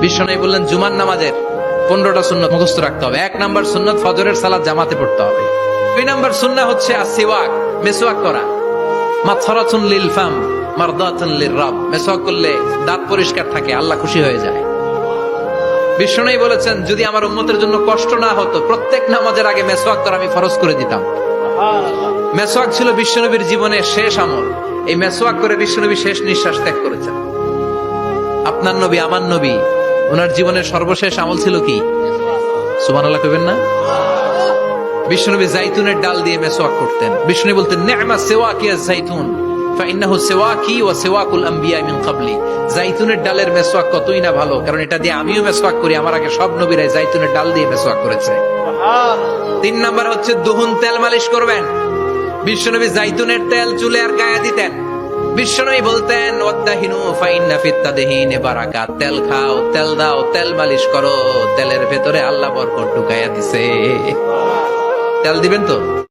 বিশ্বনবী বললেন, জুমার নামাজের পনেরোটা সুন্নত মুখস্থ রাখতে হবে। এক নাম্বার সুন্নত ফজরের সালাদ জামাতে পড়তে হবে। দুই নাম্বার সুন্না হচ্ছে আসিওয়াক মেসোয়াক করা। মাথরাতুন লিল ফাম, মারদাতুন লির রব। মেসওয়াক করলে দাঁত পরিষ্কার থাকে, আল্লাহ খুশি হয়ে যায়। বিষ্ণুই বলেছেন, যদি আমার উম্মতের জন্য কষ্ট না হতো, প্রত্যেক নামাজের আগে মেসওয়াক করা আমি ফরজ করে দিতাম। মেসওয়াক ছিল বিশ্বনবীর জীবনের শেষ আমল। এই মেসওয়াক করে বিশ্বনবী শেষ নিঃশ্বাস ত্যাগ করেছেন। আপনার নবী, আমার নবী ওনার জীবনের সর্বশেষ আমল ছিল কি? সুবহানাল্লাহ কইবেন না? বিষ্ণুনবী জাইতুনের ডাল দিয়ে মেসওয়াক করতেন। বিষ্ণু বলতেন, নেমা জাইতুন জাইতুনের ডালের মেসওয়াক কতই না ভালো, কারণ এটা দিয়ে আমিও মেসওয়াক করি, আমার আগে সব নবীরাই জাইতুনের ডাল দিয়ে মেসওয়াক করেছে। তিন নাম্বার হচ্ছে, দুহুন তেল মালিশ করবেন। বিশ্বনবী জাইতুনের তেল চুলে আর গায়ে দিতেন। বিশ্বনবী বলতেন ওয়াদ্দাহিনু ফাইন্না ফিত্তাদেহিন আকা তেল খাও, তেল দাও, তেল মালিশ করো, তেলের ভেতরে আল্লাহ বরকত ঢুকাইয়া দিছে। তেল দিবেন তো?